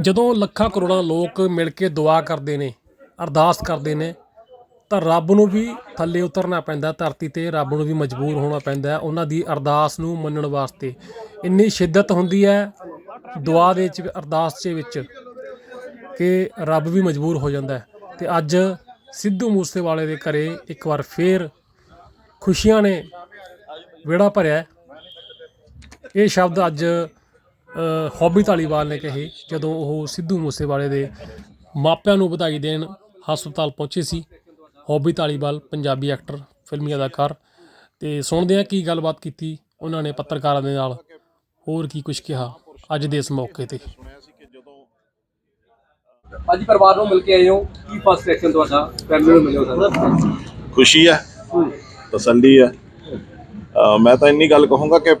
ਜਦੋਂ ਲੱਖਾਂ ਕਰੋੜਾਂ ਲੋਕ ਮਿਲ ਕੇ ਦੁਆ ਕਰਦੇ ਨੇ, ਅਰਦਾਸ ਕਰਦੇ ਨੇ, ਤਾਂ ਰੱਬ ਨੂੰ ਵੀ ਥੱਲੇ ਉਤਰਨਾ ਪੈਂਦਾ, ਧਰਤੀ ਤੇ ਰੱਬ ਨੂੰ ਵੀ ਮਜਬੂਰ ਹੋਣਾ ਪੈਂਦਾ ਉਹਨਾਂ ਦੀ ਅਰਦਾਸ ਨੂੰ ਮੰਨਣ ਵਾਸਤੇ। ਇੰਨੀ ਸ਼ਿੱਦਤ ਹੁੰਦੀ ਹੈ ਦੁਆ ਦੇ ਵਿੱਚ, ਅਰਦਾਸ ਦੇ ਵਿੱਚ ਕਿ ਰੱਬ ਵੀ ਮਜਬੂਰ ਹੋ ਜਾਂਦਾ ਹੈ। ਤੇ ਅੱਜ ਸਿੱਧੂ ਮੂਸੇਵਾਲੇ ਦੇ ਘਰੇ ਇੱਕ ਵਾਰ ਫੇਰ ਖੁਸ਼ੀਆਂ ਨੇ ਵਿਹੜਾ ਭਰਿਆ ਇਹ ਸ਼ਬਦ ਅੱਜ ਹੌਬੀ ਧਾਲੀਵਾਲ ਨੇ ਕਹੇ ਜਦੋਂ ਉਹ ਸਿੱਧੂ ਮੂਸੇਵਾਲੇ ਦੇ ਮਾਪਿਆਂ ਨੂੰ ਵਧਾਈ ਦੇਣ ਹਸਪਤਾਲ ਪਹੁੰਚੇ ਸੀ ਹੌਬੀ ਧਾਲੀਵਾਲ ਪੰਜਾਬੀ ਐਕਟਰ ਫਿਲਮੀ ਅਦਾਕਾਰ ਤੇ ਸੁਣਦੇ ਆ ਕੀ ਗੱਲਬਾਤ ਕੀਤੀ ਉਹਨਾਂ ਨੇ ਪੱਤਰਕਾਰਾਂ ਦੇ ਨਾਲ। ਹੋਰ ਕੀ ਕੁਝ ਕਿਹਾ ਅੱਜ ਦੇ ਇਸ ਮੌਕੇ ਤੇ? ਅੱਜ ਪਰਿਵਾਰ ਨੂੰ ਮਿਲ ਕੇ ਆਏ ਹੋ। ਕੀ ਫਸਟ ਰਿਐਕਸ਼ਨ ਤੁਹਾਡਾ? ਫੈਮਿਲੀ ਨੂੰ ਮਿਲਿਓ ਸਰ ਖੁਸ਼ੀ ਹੈ। ਤਸੱਲੀ ਅਹ ਮੈਂ ਤਾਂ ਇੰਨੀ ਗੱਲ ਕਹੂੰਗਾ ਕਿ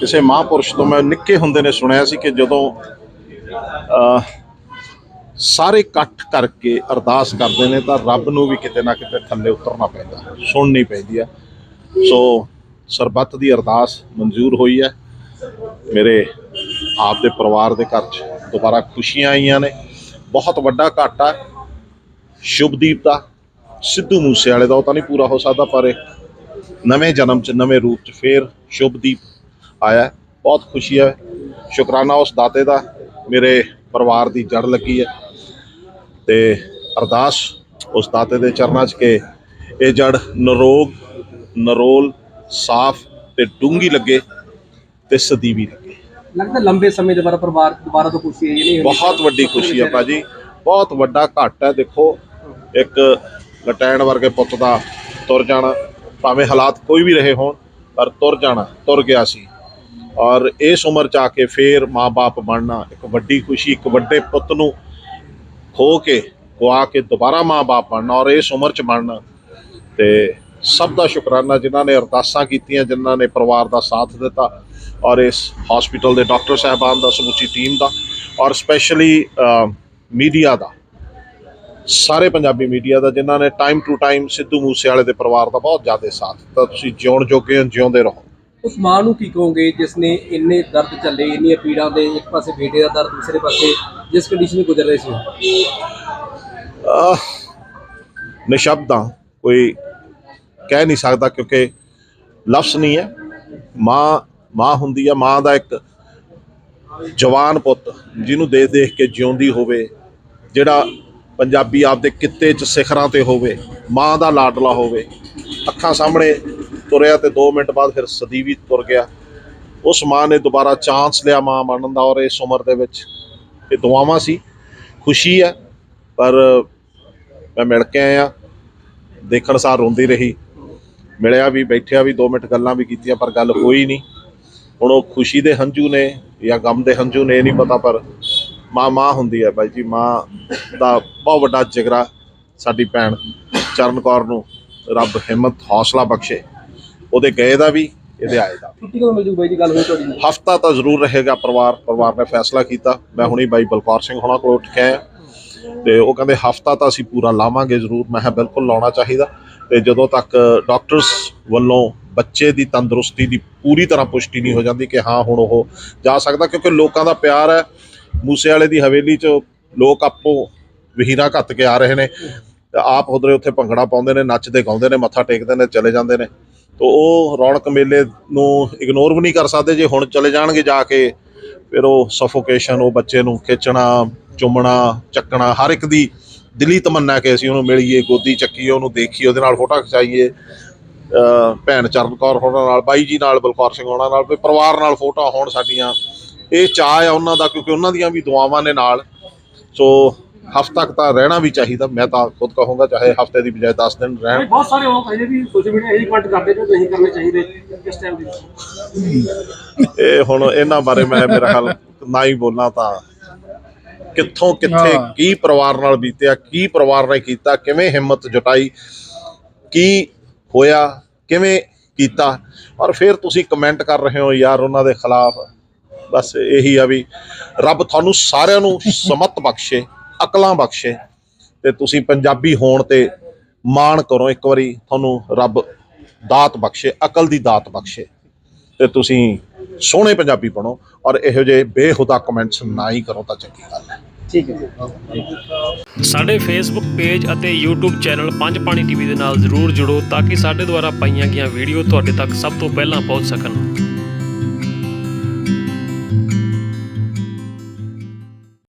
ਕਿਸੇ ਮਹਾਂਪੁਰਸ਼ ਤੋਂ ਮੈਂ ਨਿੱਕੇ ਹੁੰਦੇ ਨੇ ਸੁਣਿਆ ਸੀ ਕਿ ਜਦੋਂ, ਅਹ, ਸਾਰੇ ਇਕੱਠ ਕਰਕੇ ਅਰਦਾਸ ਕਰਦੇ ਨੇ ਤਾਂ ਰੱਬ ਨੂੰ ਵੀ ਕਿਤੇ ਨਾ ਕਿਤੇ ਥੱਲੇ ਉਤਰਨਾ ਪੈਂਦਾ, ਸੁਣਨੀ ਪੈਂਦੀ ਹੈ ਸੋ ਸਰਬੱਤ ਦੀ ਅਰਦਾਸ ਮਨਜ਼ੂਰ ਹੋਈ ਹੈ ਮੇਰੇ ਆਪ ਦੇ ਪਰਿਵਾਰ ਦੇ ਘਰ 'ਚ ਦੁਬਾਰਾ ਖੁਸ਼ੀਆਂ ਆਈਆਂ ਨੇ। ਬਹੁਤ ਵੱਡਾ ਘਾਟਾ ਸ਼ੁਭਦੀਪ ਦਾ, ਸਿੱਧੂ ਮੂਸੇ ਵਾਲੇ ਦਾ ਉਹ ਤਾਂ ਨਹੀਂ ਪੂਰਾ ਹੋ ਸਕਦਾ, ਪਰ ਨਵੇਂ ਜਨਮ ਚ, ਨਵੇਂ ਰੂਪ ਚ ਫੇਰ ਸ਼ੁਭਦੀਪ ਆਇਆ ਹੈ। ਬਹੁਤ ਖੁਸ਼ੀ ਹੈ। ਸ਼ੁਕਰਾਨਾ ਉਸ ਦਾਤੇ ਦਾ। ਮੇਰੇ ਪਰਿਵਾਰ ਦੀ ਜੜ ਲੱਗੀ ਹੈ। ਤੇ ਅਰਦਾਸ ਉਸ ਦਾਤੇ ਦੇ ਚਰਨਾਂ 'ਚ ਕਿ ਇਹ ਜੜ ਨਰੋਗ ਨਰੋਲ ਸਾਫ਼ ਤੇ ਡੂੰਗੀ ਲੱਗੇ ਤੇ ਸਦੀਵੀ ਲੱਗੇ। ਲੱਗਦਾ ਲੰਬੇ ਸਮੇਂ ਦੇ ਬਾਅਦ ਪਰਿਵਾਰ ਦੁਬਾਰਾ ਤੋਂ ਖੁਸ਼ੀ ਆਈ ਨਹੀਂ ਬਹੁਤ ਵੱਡੀ ਖੁਸ਼ੀ ਹੈ ਭਾਜੀ। ਬਹੁਤ ਵੱਡਾ ਘਾਟ ਹੈ। ਦੇਖੋ ਇੱਕ ਲਟੈਣ ਵਰਗੇ ਪੁੱਤ ਦਾ ਤੁਰ ਜਾਣਾ। ਭਾਵੇਂ ਹਾਲਾਤ ਕੋਈ ਵੀ ਰਹੇ ਹੋਣ ਪਰ ਤੁਰ ਜਾਣਾ ਤੁਰ ਗਿਆ ਸੀ। ਔਰ ਇਸ ਉਮਰ ਚ ਆ ਕੇ ਫੇਰ ਮਾਪੇ ਬਣਨਾ ਇੱਕ ਵੱਡੀ ਖੁਸ਼ੀ, ਇੱਕ ਵੱਡੇ ਪੁੱਤ ਨੂੰ ਖੋ ਕੇ ਗਵਾ ਕੇ ਦੁਬਾਰਾ ਮਾਪੇ ਬਣਨਾ ਔਰ ਇਸ ਉਮਰ ਚ ਬਣਨਾ। ਤੇ ਸਭ ਦਾ ਸ਼ੁਕਰਾਨਾ ਜਿਨ੍ਹਾਂ ਨੇ ਅਰਦਾਸਾਂ ਕੀਤੀਆਂ, ਜਿਨ੍ਹਾਂ ਨੇ ਪਰਿਵਾਰ ਦਾ ਸਾਥ ਦਿੱਤਾ ਔਰ ਇਸ ਹਸਪੀਟਲ ਦੇ ਡਾਕਟਰ ਸਾਹਿਬਾਨ ਦਾ, ਸਮੁੱਚੀ ਟੀਮ ਦਾ ਔਰ ਸਪੈਸ਼ਲੀ ਮੀਡੀਆ ਦਾ। ਸਾਰੇ ਪੰਜਾਬੀ ਮੀਡੀਆ ਦਾ ਜਿਨ੍ਹਾਂ ਨੇ ਟਾਈਮ ਟੂ ਟਾਈਮ ਸਿੱਧੂ ਮੂਸੇਵਾਲੇ ਦੇ ਪਰਿਵਾਰ ਦਾ ਬਹੁਤ ਜ਼ਿਆਦਾ ਸਾਥ ਦਿੱਤਾ। ਤੁਸੀਂ ਜਿਉਣ ਜੋਗੇ ਹੋ, ਜਿਉਂਦੇ ਰਹੋ। ਉਸ ਮਾਂ ਨੂੰ ਕੀ ਕਹੋਗੇ ਜਿਸ ਨੇ ਇੰਨੇ ਦਰਦ ਚੱਲੇ ਇੰਨੀਆਂ ਪੀੜਾਂ ਦੇ ਇੱਕ ਪਾਸੇ ਬੇਟੇ ਦਾ ਦਰਦ, ਦੂਸਰੇ ਪਾਸੇ ਜਿਸ ਕੰਡੀਸ਼ਨ ਗੁਜ਼ਰ ਰਹੇ ਸੀ? ਨਿਸ਼ਬਦਾਂ ਕੋਈ ਕਹਿ ਨਹੀਂ ਸਕਦਾ ਕਿਉਂਕਿ ਲਫ਼ਜ਼ ਨਹੀਂ ਹੈ। ਮਾਂ ਮਾਂ ਹੁੰਦੀ ਹੈ, ਮਾਂ ਦਾ ਇੱਕ ਜਵਾਨ ਪੁੱਤ ਜਿਹਨੂੰ ਦੇਖ ਦੇਖ ਕੇ ਜਿਉਂਦੀ ਹੋਵੇ, ਜਿਹੜਾ ਪੰਜਾਬੀ ਆਪਦੇ ਕਿੱਤੇ 'ਚ ਸਿਖਰਾਂ ਤੇ ਹੋਵੇ, ਮਾਂ ਦਾ ਲਾਡਲਾ ਹੋਵੇ, ਅੱਖਾਂ ਸਾਹਮਣੇ ਤੁਰਿਆ ਤੇ 2 ਮਿੰਟ ਬਾਅਦ ਫਿਰ ਸਦੀਵੀ ਤੁਰ ਗਿਆ। ਉਸ ਮਾਂ ਨੇ ਦੁਬਾਰਾ ਚਾਂਸ ਲਿਆ ਮਾਂ ਬਣਨ ਦਾ ਔਰ ਇਸ ਉਮਰ ਦੇ ਵਿੱਚ ਇਹ ਦੁਆਵਾਂ ਸੀ। ਖੁਸ਼ੀ ਹੈ, ਪਰ ਮੈਂ ਮਿਲ ਕੇ ਆਇਆ। ਦੇਖਣ ਸਾਰ ਰੋਂਦੀ ਰਹੀ। ਮਿਲਿਆ ਵੀ, ਬੈਠਿਆ ਵੀ 2 ਮਿੰਟ ਗੱਲਾਂ ਵੀ ਕੀਤੀਆਂ, ਪਰ ਗੱਲ ਹੋਈ ਨਹੀਂ। ਹੁਣ ਉਹ ਖੁਸ਼ੀ ਦੇ ਹੰਝੂ ਨੇ ਜਾਂ ਗਮ ਦੇ ਹੰਝੂ ਨੇ, ਇਹ ਨਹੀਂ ਪਤਾ, ਪਰ ਮਾਂ ਮਾਂ ਹੁੰਦੀ ਹੈ ਬਾਈ ਜੀ। ਮਾਂ ਦਾ ਬਹੁਤ ਵੱਡਾ ਜਿਗਰਾ ਸਾਡੀ ਭੈਣ ਚਰਨ ਕੌਰ ਨੂੰ ਰੱਬ ਹਿੰਮਤ, ਹੌਸਲਾ ਬਖਸ਼ੇ। ਉਹਦੇ ਗਏ ਦਾ ਵੀ ਇਹਦੇ ਆਏ ਦਾ ਛੁੱਟੀ ਕਦੋਂ ਮਿਲ ਜੂ ਬਾਈ ਜੀ ਗੱਲ ਹੋਈ ਤੁਹਾਡੀ? ਹਫਤਾ ਤਾਂ ਜ਼ਰੂਰ ਰਹੇਗਾ ਪਰਿਵਾਰ ਪਰਿਵਾਰ ਨੇ ਫੈਸਲਾ ਕੀਤਾ। ਮੈਂ ਹੁਣੀ ਬਾਈ ਬਲਕੌਰ ਸਿੰਘ ਹੋਣਾ ਕੋਲ ਉੱਠ ਕੇ ਆਇਆ। ਤੇ ਉਹ ਕਹਿੰਦੇ ਹਫਤਾ ਤਾਂ ਅਸੀਂ ਪੂਰਾ ਲਾਵਾਂਗੇ ਜ਼ਰੂਰ। ਮੈਂ ਕਿਹਾ ਬਿਲਕੁਲ ਲਾਉਣਾ ਚਾਹੀਦਾ। ਤੇ ਜਦੋਂ ਤੱਕ ਡਾਕਟਰਸ ਵੱਲੋਂ ਬੱਚੇ ਦੀ ਤੰਦਰੁਸਤੀ ਦੀ ਪੂਰੀ ਤਰ੍ਹਾਂ ਪੁਸ਼ਟੀ ਨਹੀਂ ਹੋ ਜਾਂਦੀ ਕਿ ਹਾਂ ਹੁਣ ਉਹ ਜਾ ਸਕਦਾ ਕਿਉਂਕਿ ਲੋਕਾਂ ਦਾ ਪਿਆਰ ਹੈ। ਮੂਸੇ ਵਾਲੇ ਦੀ ਹਵੇਲੀ 'ਚ ਲੋਕ ਆਪੋ ਵਹੀਰਾਂ ਘੱਤ ਕੇ ਆ ਰਹੇ ਨੇ। ਆਪ ਉਧਰੇ ਉੱਥੇ ਭੰਗੜਾ ਪਾਉਂਦੇ ਨੇ ਨੱਚਦੇ ਗਾਉਂਦੇ ਨੇ ਮੱਥਾ ਟੇਕਦੇ ਨੇ ਚਲੇ ਜਾਂਦੇ ਨੇ। ਤੋ ਉਹ ਰੌਣਕ ਮੇਲੇ ਨੂੰ ਇਗਨੋਰ ਵੀ ਨਹੀਂ ਕਰ ਸਕਦੇ, ਜੇ ਹੁਣ ਚਲੇ ਜਾਣਗੇ ਜਾ ਕੇ, ਫਿਰ ਉਹ ਸਫੋਕੇਸ਼ਨ ਉਹ ਬੱਚੇ ਨੂੰ ਖਿੱਚਣਾ, ਚੁੰਮਣਾ, ਚੱਕਣਾ, ਹਰ ਇੱਕ ਦੀ ਦਿਲੀ ਤਮੰਨਾ ਕਿ ਅਸੀਂ ਉਹਨੂੰ ਮਿਲੀਏ, ਗੋਦੀ ਚੱਕੀਏ, ਉਹਨੂੰ ਦੇਖੀਏ, ਉਹਦੇ ਨਾਲ ਫੋਟੋ ਖਿਚਾਈਏ। ਭੈਣ ਚਰਨ ਕੌਰ ਹੋਣਾ ਨਾਲ, ਬਾਈ ਜੀ ਨਾਲ, ਬਲਕੌਰ ਸਿੰਘ ਹੋਣਾ ਨਾਲ ਵੀ ਪਰਿਵਾਰ ਨਾਲ ਫੋਟੋ ਹੋਣ ਸਾਡੀਆਂ। ਇਹ ਚਾਅ ਆ ਉਹਨਾਂ ਦਾ, ਕਿਉਂਕਿ ਉਹਨਾਂ ਦੀਆਂ ਵੀ ਦੁਆਵਾਂ ਨੇ ਨਾਲ। ਸੋ ਹਫ਼ਤਾ ਤੱਕ ਤਾਂ ਰਹਿਣਾ ਵੀ ਚਾਹੀਦਾ ਮੈਂ ਤਾਂ ਖੁਦ ਕਹੂੰਗਾ ਚਾਹੇ ਹਫ਼ਤੇ ਦੀ ਬਜਾਏ 10 ਦਿਨ ਰਹਿਣ। ਬਹੁਤ ਸਾਰੇ ਲੋਕ ਅਜੇ ਵੀ ਸੋਸ਼ਲ ਮੀਡੀਆ ਇਹੀ ਕਮੈਂਟ ਕਰਦੇ ਨੇ ਨਹੀਂ ਕਰਨੇ ਚਾਹੀਦੇ ਇਸ ਟਾਈਮ ਦੇ ਇਹ ਹੁਣ ਇਹਨਾਂ ਬਾਰੇ ਮੈਂ ਮੇਰਾ ਖਿਆਲ ਨਾ ਹੀ ਬੋਲਾਂ ਤਾਂ। ਕਿੱਥੋਂ ਕਿੱਥੇ ਕੀ ਪਰਿਵਾਰ ਨਾਲ ਬੀਤਿਆ ਕੀ ਪਰਿਵਾਰ ਨੇ ਕੀਤਾ ਕਿਵੇਂ ਹਿੰਮਤ ਜੁਟਾਈ ਕੀ ਹੋਇਆ ਕਿਵੇਂ ਕੀਤਾ। ਔਰ ਫਿਰ ਤੁਸੀਂ ਕਮੈਂਟ ਕਰ ਰਹੇ ਹੋ ਯਾਰ ਉਹਨਾਂ ਦੇ ਖਿਲਾਫ। ਬਸ ਇਹੀ ਆ ਵੀ ਰੱਬ ਤੁਹਾਨੂੰ ਸਾਰਿਆਂ ਨੂੰ ਸਮਤ ਬਖਸ਼ੇ। ਅਕਲਾਂ ਬਖਸ਼ੇ ਤੇ ਤੁਸੀਂ ਪੰਜਾਬੀ ਹੋਣ ਤੇ ਮਾਣ ਕਰੋ। ਇੱਕ ਵਾਰੀ ਤੁਹਾਨੂੰ ਰੱਬ ਦਾਤ ਬਖਸ਼ੇ ਅਕਲ ਦੀ ਦਾਤ ਬਖਸ਼ੇ ਤੇ ਤੁਸੀਂ ਸੋਹਣੇ ਪੰਜਾਬੀ ਬਣੋ ਔਰ ਇਹੋ ਜਿਹੇ ਬੇਹੁਦਾ ਕਮੈਂਟਸ ਨਾ ਹੀ ਕਰੋ ਤਾਂ ਚੰਗੀ ਗੱਲ ਹੈ। ਠੀਕ ਹੈ ਸਾਡੇ ਫੇਸਬੁੱਕ ਪੇਜ ਅਤੇ YouTube channel Panj Pani TV ਦੇ ਨਾਲ ਜਰੂਰ ਜੁੜੋ ਤਾਂ ਕਿ ਸਾਡੇ ਦੁਆਰਾ ਪਾਈਆਂ ਗਈਆਂ ਵੀਡੀਓ ਤੁਹਾਡੇ ਤੱਕ ਸਭ ਤੋਂ ਪਹਿਲਾਂ ਪਹੁੰਚ ਸਕਣ।